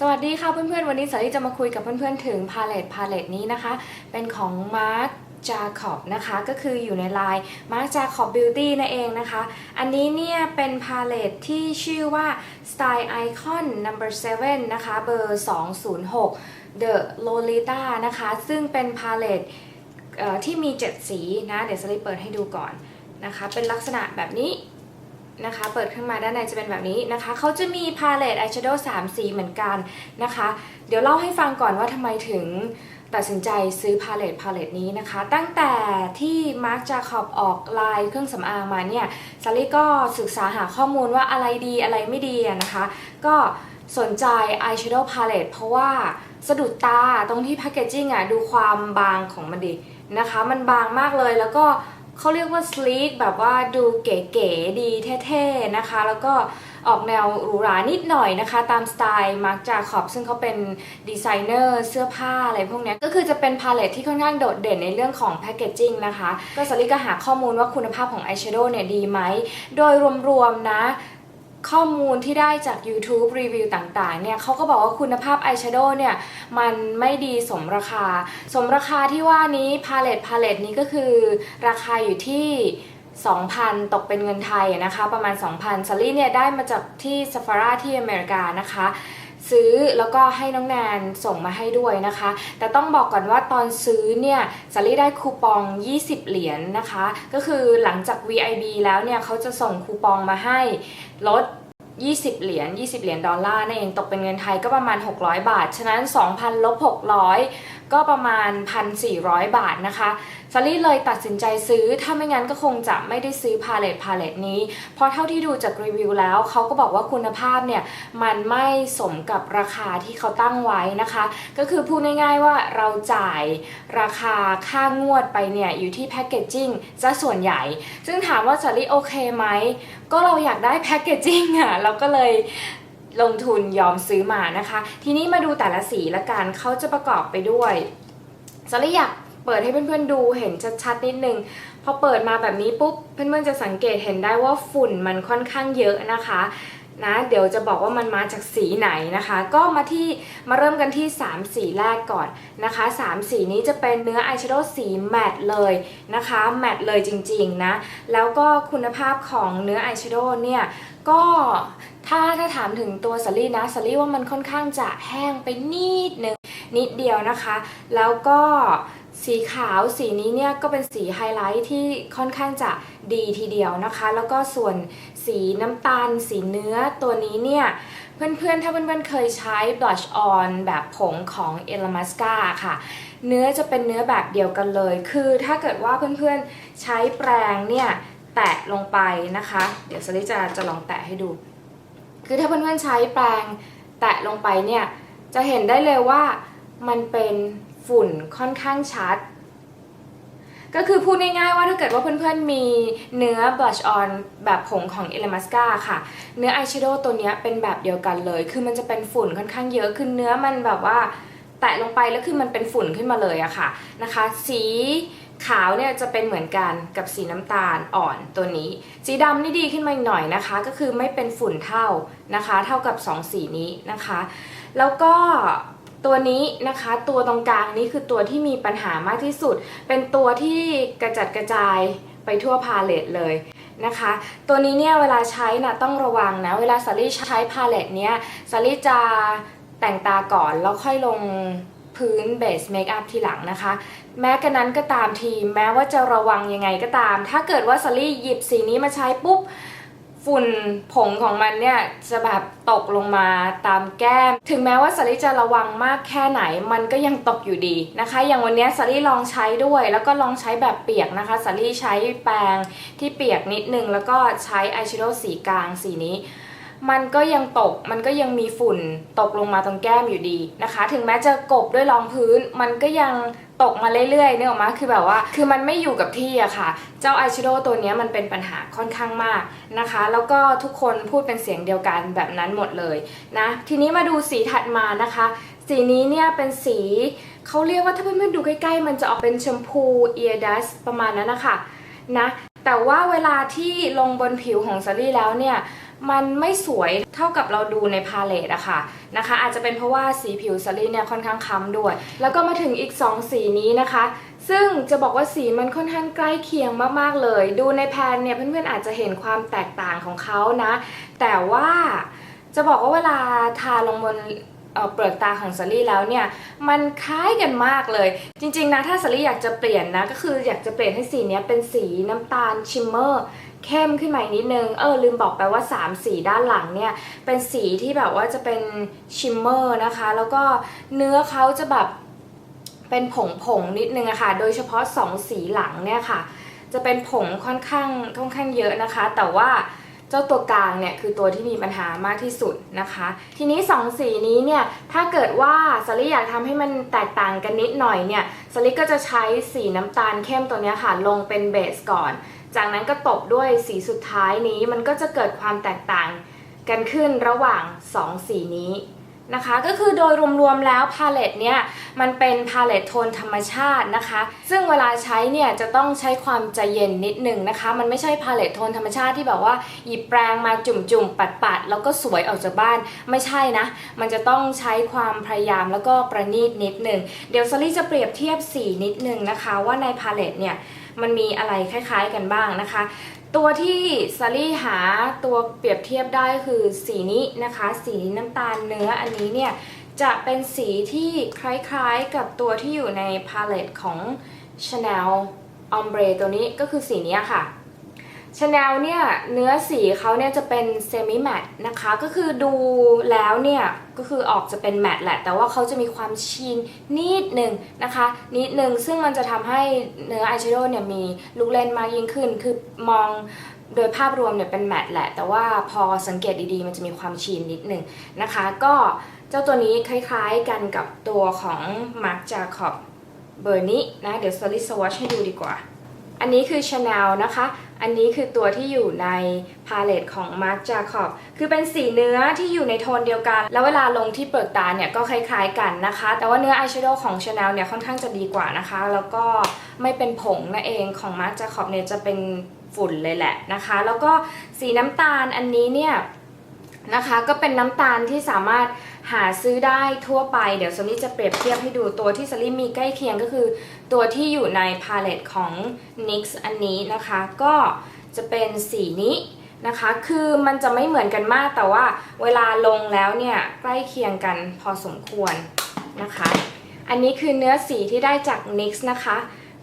สวัสดีค่ะเพื่อนๆ วันนี้สารีจะมาคุยกับเพื่อนๆ ถึงพาเลตพาเลตนี้นะคะ เป็นของ Marc Jacob นะคะก็คืออยู่ในไลน์ Marc Jacob Beauty นั่นเองนะคะ อันนี้เนี่ยเป็นพาเลตที่ชื่อว่า Style Icon Number 7 นะคะ เบอร์ 206 The Lolita นะคะ ซึ่งเป็นพาเลตที่มี 7 สีนะ เดี๋ยวสารีเปิดให้ดูก่อนนะคะ เป็นลักษณะแบบนี้ นะคะ เปิดขึ้นมาด้านในจะเป็นแบบนี้นะคะ เขาจะมีพาเลตอายแชโดว์3สีเหมือนกันนะคะ เดี๋ยวเล่าให้ฟังก่อนว่าทำไมถึงตัดสินใจซื้อพาเลตพาเลตนี้นะคะ ตั้งแต่ที่มาร์คจาคอบออกลายเครื่องสำอางมาเนี่ยซารี่ก็ศึกษาหาข้อมูลว่าอะไรดีอะไรไม่ดีนะคะ ก็สนใจ Eyeshadow Palette เพราะว่าสะดุดตาตรงที่แพคเกจิ้งอะดูความบางของมันดีนะคะ มันบางมากเลยแล้วก็ เขาเรียกว่าสลีกแบบว่าดูเก๋ๆดีเท่ๆนะคะ แล้วก็ออกแนวหรูหรานิดหน่อยนะคะ ตามสไตล์มาร์กจาคอบซึ่งเขาเป็นดีไซเนอร์เสื้อผ้าอะไรพวกนี้ก็คือจะเป็นพาเลตที่ค่อนข้างโดดเด่นในเรื่องของแพคเกจจิ้งนะคะ ก็สลิก็หาข้อมูลว่าคุณภาพของอายแชโดว์เนี่ยดีไหม โดยรวมๆนะ ข้อมูลที่ได้จาก YouTube รีวิวต่างๆเนี่ยเขาก็บอกว่าคุณภาพอายแชโดว์เนี่ยมันไม่ดีสมราคา สมราคาที่ว่านี้พาเลตพาเลตนี้ก็คือราคาอยู่ที่ 2,000 ตกเป็นเงินไทยนะคะ ประมาณ 2,000ซัลลี่เนี่ยได้มาจากที่ซ a ฟาร่าที่อเมริกานะคะ ซื้อแล้วก็ให้น้องแนนส่งมาให้ด้วยนะคะ แต่ต้องบอกก่อนว่าตอนซื้อเนี่ยซัลลี่ได้คูปอง 20 เหรียญนะคะ ก็คือหลังจาก VIB แล้วเนี่ยเขาจะส่งคูปองมาให้ลด20 เหรียญ 20 เหรียญดอลลาร์นั่นเอง ตกเป็นเงินไทยก็ประมาณ 600 บาท ฉะนั้น 2,000ลบ600ก็ประมาณ 1,400 บาทนะคะซารี่เลยตัดสินใจซื้อ ถ้าไม่งั้นก็คงจะไม่ได้ซื้อพาเลตพาเลตนี้ เพราะเท่าที่ดูจากรีวิวแล้ว เขาก็บอกว่าคุณภาพเนี่ย มันไม่สมกับราคาที่เขาตั้งไว้นะคะ ก็คือพูดง่ายๆว่าเราจ่ายราคาค่างวดไปเนี่ย อยู่ที่แพคเกจจิ้งซะส่วนใหญ่ ซึ่งถามว่าซารี่โอเคไหม ก็เราอยากได้แพคเกจจิ้งอะเราก็เลย ลงทุนยอมซื้อมานะคะ ทีนี้มาดูแต่ละสีละกันเขาจะประกอบไปด้วยสารีอยากเปิดให้เพื่อนๆดูเห็นชัดๆนิดนึงพอเปิดมาแบบนี้ปุ๊บเพื่อนๆจะสังเกตเห็นได้ว่าฝุ่นมันค่อนข้างเยอะนะคะนะเดี๋ยวจะบอกว่ามันมาจากสีไหนนะคะ ก็มาที่มาเริ่มกันที่ 3 สีแรกก่อนนะคะ 3 สีนี้จะเป็นเนื้ออายแชโดว์สีแมตต์เลยนะคะแมตต์เลยจริงๆนะแล้วก็คุณภาพของเนื้ออายแชโดว์เนี่ยก็ถ้าาถามถึงตัวสลี่นะสลี่ว่ามันค่อนข้างจะแห้งไปนิดนึงนิดเดียวนะคะ แล้วก็สีขาวสีนี้เนี่ยก็เป็นสีไฮไลท์ที่ค่อนข้างจะดีทีเดียวนะคะ แล้วก็ส่วนสีน้ำตาล สีเนื้อตัวนี้เนี่ยเพื่อนๆ ถ้าเพื่อนๆ เคยใช้ blush on แบบผงของ e l a m a s c a ค่ะ เนื้อจะเป็นเนื้อแบบเดียวกันเลย คือถ้าเกิดว่าเพื่อนๆ ใช้แปรงเนี่ย แตะลงไปนะคะ เดี๋ยวสลิจะจะลองแตะให้ดู คือถ้าเพื่อนๆใช้แปรงแตะลงไปเนี่ย จะเห็นได้เลยว่ามันเป็นฝุ่นค่อนข้างชัด ก็คือพูดง่ายๆว่าถ้าเกิดว่าเพื่อนๆมีเนื้อ blush on แบบผงของ e l a m a s c a ค่ะ เนื้อ eyeshadow ตัวนี้เป็นแบบเดียวกันเลย คือมันจะเป็นฝุ่นค่อนข้างเยอะ คือเนื้อมันแบบว่าแตะลงไปแล้วคือมันเป็นฝุ่นขึ้นมาเลยอะค่ะนะคะ สี ขาวเนี่ยจะเป็นเหมือนกันกับสีน้ำตาลอ่อนตัวนี้ สีดำนี่ดีขึ้นมาอีกหน่อยนะคะ ก็คือไม่เป็นฝุ่นเท่านะคะ เท่ากับ 2 สีนี้นะคะ แล้วก็ตัวนี้นะคะตัวตรงกลางนี้คือตัวที่มีปัญหามากที่สุด เป็นตัวที่กระจัดกระจายไปทั่วพาเลตเลยนะคะ ตัวนี้เนี่ยเวลาใช้นะต้องระวังนะ เวลาสาลี่ใช้พาเลตเนี้ยสาลี่จะแต่งตาก่อนแล้วค่อยลง พื้นเบสเมคอัพทีหลังนะคะ แม้กระนั้นก็ตามทีแม้ว่าจะระวังยังไงก็ตาม ถ้าเกิดว่าสาลี่หยิบสีนี้มาใช้ปุ๊บฝุ่นผงของมันเนี่ยจะแบบตกลงมาตามแก้ม ถึงแม้ว่าสาลี่จะระวังมากแค่ไหนมันก็ยังตกอยู่ดีนะคะ อย่างวันนี้สาลี่ลองใช้ด้วย แล้วก็ลองใช้แบบเปียกนะคะสาลี่ใช้แปรงที่เปียกนิดนึงแล้วก็ใช้อายแชโดว์สีกลางสีนี้ มันก็ยังตก มันก็ยังมีฝุ่นตกลงมาตรงแก้มอยู่ดีนะคะ ถึงแม้จะกบด้วยรองพื้น มันก็ยังตกมาเรื่อยๆเนี่ยออกมาคือแบบว่า คือมันไม่อยู่กับที่อะค่ะ เจ้าอายแชโดว์ตัวนี้มันเป็นปัญหาค่อนข้างมากนะคะ แล้วก็ทุกคนพูดเป็นเสียงเดียวกันแบบนั้นหมดเลยนะ ทีนี้มาดูสีถัดมานะคะ สีนี้เนี่ยเป็นสีเขาเรียกว่าถ้าเพื่อนๆดูใกล้ๆ มันจะออกเป็นชมพูเอียดัสประมาณนั้นนะคะนะ แต่ว่าเวลาที่ลงบนผิวของซารี่แล้วเนี่ย มันไม่สวยเท่ากับเราดูในพาเลตอะค่ะนะคะ อาจจะเป็นเพราะว่าสีผิวซารี่เนี่ยค่อนข้างค้ำด้วย แล้วก็มาถึงอีก 2 สีนี้นะคะ ซึ่งจะบอกว่าสีมันค่อนข้างใกล้เคียงมากๆเลย ดูในแพนเนี่ยเพื่อนๆอาจจะเห็นความแตกต่างของเขานะ แต่ว่าจะบอกว่าเวลาทาลงบนเปลือกตาของซารี่แล้วเนี่ยมันคล้ายกันมากเลย จริงๆนะถ้าซารี่อยากจะเปลี่ยนนะก็คืออยากจะเปลี่ยนให้สีนี้เป็นสีน้ำตาลชิมเมอร์ เข้มขึ้นมาอีกนิดนึง เออลืมบอกไปว่า 3 สีด้านหลังเนี่ย เป็นสีที่แบบว่าจะเป็นชิมเมอร์นะคะ แล้วก็เนื้อเขาจะแบบเป็นผงผงๆนิดนึงอะค่ะ โดยเฉพาะ 2 สีหลังเนี่ยค่ะ จะเป็นผงค่อนข้างค่อนข้างเยอะนะคะ แต่ว่าเจ้าตัวกลางเนี่ยคือตัวที่มีปัญหามากที่สุดนะคะ ทีนี้ 2 สีนี้เนี่ยถ้าเกิดว่าสลิอยากทำให้มันแตกต่างกันนิดหน่อยเนี่ยสลิก็จะใช้สีน้ำตาลเข้มตัวเนี้ยค่ะ ลงเป็นเบสก่อน จากนั้นก็ตบด้วยสีสุดท้ายนี้มันก็จะเกิดความแตกต่างกันขึ้นระหว่าง 2 สีนี้นะคะ ก็คือโดยรวมๆแล้วพาเลตเนี่ยมันเป็นพาเลตโทนธรรมชาตินะคะ ซึ่งเวลาใช้เนี่ยจะต้องใช้ความใจเย็นนิดหนึ่งนะคะ มันไม่ใช่พาเลตโทนธรรมชาติที่แบบว่าหยิบแปรงมาจุ่มๆปัดๆแล้วก็สวยออกจากบ้านไม่ใช่นะ มันจะต้องใช้ความพยายามแล้วก็ประณีตนิดหนึ่งเดี๋ยวซารี่จะเปรียบเทียบสีนิดหนึ่งนะคะ ว่าในพาเลตเนี่ย มันมีอะไรคล้าย ๆ กันบ้างนะคะ ตัวที่ซารี่หาตัวเปรียบเทียบได้คือสีนี้นะคะ สีน้ำตาลเนื้ออันนี้เนี่ยจะเป็นสีที่คล้ายๆกับตัวที่อยู่ในพาเลตของ Chanel Ombre ตัวนี้ก็คือสีนี้ค่ะ Chanel เนี่ยเนื้อสีเขาเนี่ยจะเป็นเซมิแมตนะคะก็คือดูแล้วเนี่ยก็คือออกจะเป็นแมตแหละ แต่ว่าเขาจะมีความชีนนิดหนึ่งนะคะ นิดหนึ่งซึ่งมันจะทำให้เนื้ออายแชโดว์เนี่ยมีลูกเล่นมากยิ่งขึ้น คือมองโดยภาพรวมเนี่ยเป็นแมตแหละ แต่ว่าพอสังเกตดีๆ มันจะมีความชีนนิดหนึ่งนะคะ ก็เจ้าตัวนี้คล้ายๆกันกับตัวของ Marc Jacob เบอร์นี้นะเดี๋ยวสลิสวอชให้ดูดีกว่า อันนี้คือ Chanel นะคะ อันนี้คือตัวที่อยู่ในพาเลตของ Marc Jacob คือเป็นสีเนื้อที่อยู่ในโทนเดียวกัน แล้วเวลาลงที่เปลือกตาเนี่ยก็คล้ายๆกันนะคะ แต่ว่าเนื้ออายแชโดว์ของ Chanel เนี่ยค่อนข้างจะดีกว่านะคะ แล้วก็ไม่เป็นผงนั่นเองของ Marc Jacob เนี่ยจะเป็นฝุ่นเลยแหละนะคะ แล้วก็สีน้ำตาลอันนี้เนี่ยนะคะก็เป็นน้ำตาลที่สามารถ หาซื้อได้ทั่วไป เดี๋ยวสลี่จะเปรียบเทียบให้ดูตัวที่สลี่มีใกล้เคียงก็คือ ตัวที่อยู่ในพาเลตของ NYX อันนี้นะคะ ก็จะเป็นสีนี้นะคะ คือมันจะไม่เหมือนกันมากแต่ว่าเวลาลงแล้วเนี่ยใกล้เคียงกันพอสมควรนะคะ อันนี้คือเนื้อสีที่ได้จาก NYX นะคะ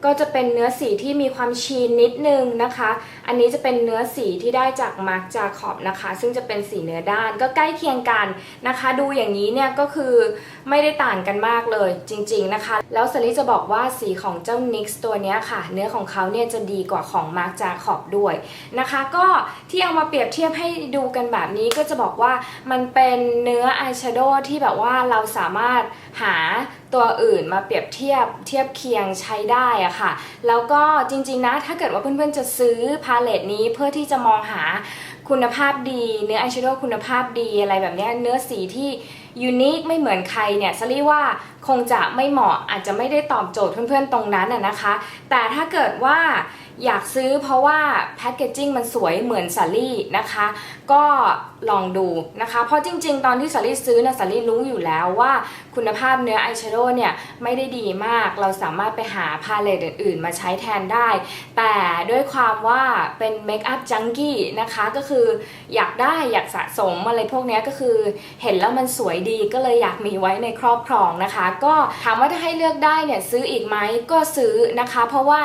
ก็จะเป็นเนื้อสีที่มีความชีนนิดนึงนะคะ อันนี้จะเป็นเนื้อสีที่ได้จากมาร์กจาคอบนะคะ ซึ่งจะเป็นสีเนื้อด้านก็ใกล้เคียงกันนะคะ ดูอย่างนี้เนี่ยก็คือไม่ได้ต่างกันมากเลยจริง ๆนะคะ แล้วสลิจะบอกว่าสีของเจ้า NYX ตัวนี้ค่ะ เนื้อของเขาเนี่ยจะดีกว่าของมาร์กจาคอบด้วยนะคะ ก็ที่เอามาเปรียบเทียบให้ดูกันแบบนี้ก็จะบอกว่ามันเป็นเนื้ออายแชโดว์ที่แบบว่าเราสามารถหา ตัวอื่นมาเปรียบเทียบเทียบเคียงใช้ได้อะค่ะ แล้วก็จริงๆนะถ้าเกิดว่าเพื่อนๆจะซื้อพาเลตนี้เพื่อที่จะมองหาคุณภาพดี เนื้ออายแชโดว์คุณภาพดีอะไรแบบนี้เนื้อสีที่ยูนิคไม่เหมือนใครเนี่ยสลี่ว่าคงจะไม่เหมาะอาจจะไม่ได้ตอบโจทย์เพื่อนๆตรงนั้นอะนะคะ แต่ถ้าเกิดว่า อยากซื้อเพราะว่าแพคเกจจิ้งมันสวยเหมือนสาลี่นะคะ ก็ลองดูนะคะ เพราะจริงๆ ตอนที่สาลี่ซื้อนะสาลี่รู้อยู่แล้วว่าคุณภาพเนื้ออายแชโดว์เนี่ยไม่ได้ดีมาก เราสามารถไปหาพาเลตอื่นๆ มาใช้แทนได้ แต่ด้วยความว่าเป็นเมคอัพจังกี้นะคะก็คืออยากได้อยากสะสมอะไรพวกนี้ก็คือเห็นแล้วมันสวยดีก็เลยอยากมีไว้ในครอบครองนะคะ ก็ถามว่าถ้าให้เลือกได้เนี่ยซื้ออีกไหมก็ซื้อนะคะ เพราะว่า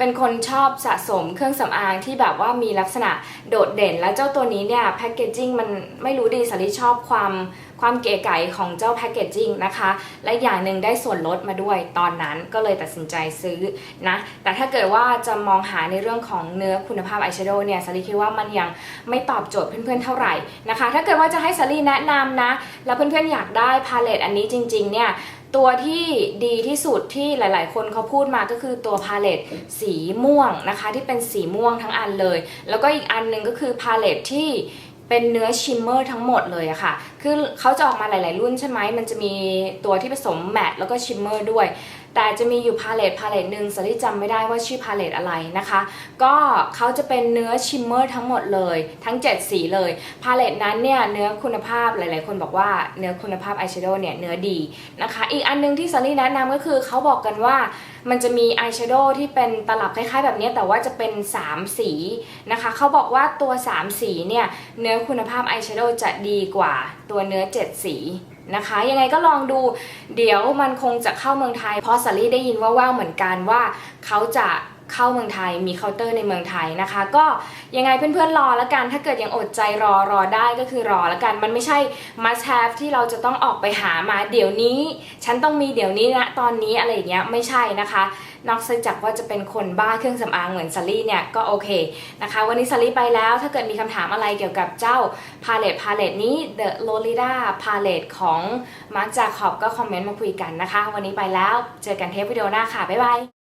เป็นคนชอบสะสมเครื่องสำอางที่แบบว่ามีลักษณะโดดเด่น และเจ้าตัวนี้เนี่ยแพคเกจจิ้งมันไม่รู้ดีสาริชอบความความเก๋ไก๋ของเจ้าแพคเกจจิ้งนะคะ และอย่างหนึ่งได้ส่วนลดมาด้วยตอนนั้นก็เลยตัดสินใจซื้อนะ แต่ถ้าเกิดว่าจะมองหาในเรื่องของเนื้อคุณภาพอายแชโดว์เนี่ยสาริคิดว่ามันยังไม่ตอบโจทย์เพื่อนๆเท่าไหร่นะคะ ถ้าเกิดว่าจะให้สาริแนะนำนะ แล้วเพื่อนๆอยากได้พาเลตอันนี้จริงๆเนี่ย ตัวที่ดีที่สุดที่หลาย ๆ คนเขาพูดมาก็คือตัวพาเลตสีม่วงนะคะ ที่เป็นสีม่วงทั้งอันเลย แล้วก็อีกอันหนึ่งก็คือพาเลตที่เป็นเนื้อชิมเมอร์ทั้งหมดเลยอะค่ะ คือเขาจะออกมาหลาย ๆ รุ่นใช่ไหม มันจะมีตัวที่ผสมแมตต์แล้วก็ชิมเมอร์ด้วย แต่จะมีอยู่พาเลตพาเลตหนึ่งสลิจำไม่ได้ว่าชื่อพาเลตอะไรนะคะ ก็เขาจะเป็นเนื้อชิมเมอร์ทั้งหมดเลยทั้ง 7 สีเลย พาเลตนั้นเนี่ยเนื้อคุณภาพหลายๆ คนบอกว่าเนื้อคุณภาพอายแชโดว์เนี่ยเนื้อดีนะคะ อีกอันหนึงที่สลิแนะนำก็คือเขาบอกกันว่ามันจะมีอายแชโดว์ที่เป็นตลับคล้ายๆ แบบนี้แต่ว่าจะเป็น 3 สีนะคะเขาบอกว่าตัว 3 สีเนี่ยเนื้อคุณภาพอายแชโดว์จะดีกว่าตัวเนื้อ 7 สี นะคะ ยังไงก็ลองดูเดี๋ยวมันคงจะเข้าเมืองไทยเพราะสาลี่ได้ยินว่าว่าเหมือนกันว่าเขาจะ เข้าเมืองไทยมีเคาน์เตอร์ในเมืองไทยนะคะ ก็ยังไงเพื่อนๆรอแล้วกันถ้าเกิดยังอดใจรอรอได้ก็คือรอแล้วกันมันไม่ใช่ must have ที่เราจะต้องออกไปหามาเดี๋ยวนี้ ฉันต้องมีเดี๋ยวนี้นะตอนนี้อะไรอย่างเงี้ยไม่ใช่นะคะนอกจากว่าจะเป็นคนบ้าเครื่องสำอางเหมือนซารี่เนี่ยก็โอเคนะคะ วันนี้ซารี่ไปแล้วถ้าเกิดมีคำถามอะไรเกี่ยวกับเจ้าพาเลตพาเลตนี้ The Lolita Palette ของ Marc Jacob ก็คอมเมนต์มาคุยกันนะคะ วันนี้ไปแล้วเจอกันเทปวิดีโอหน้าค่ะ บ๊ายบาย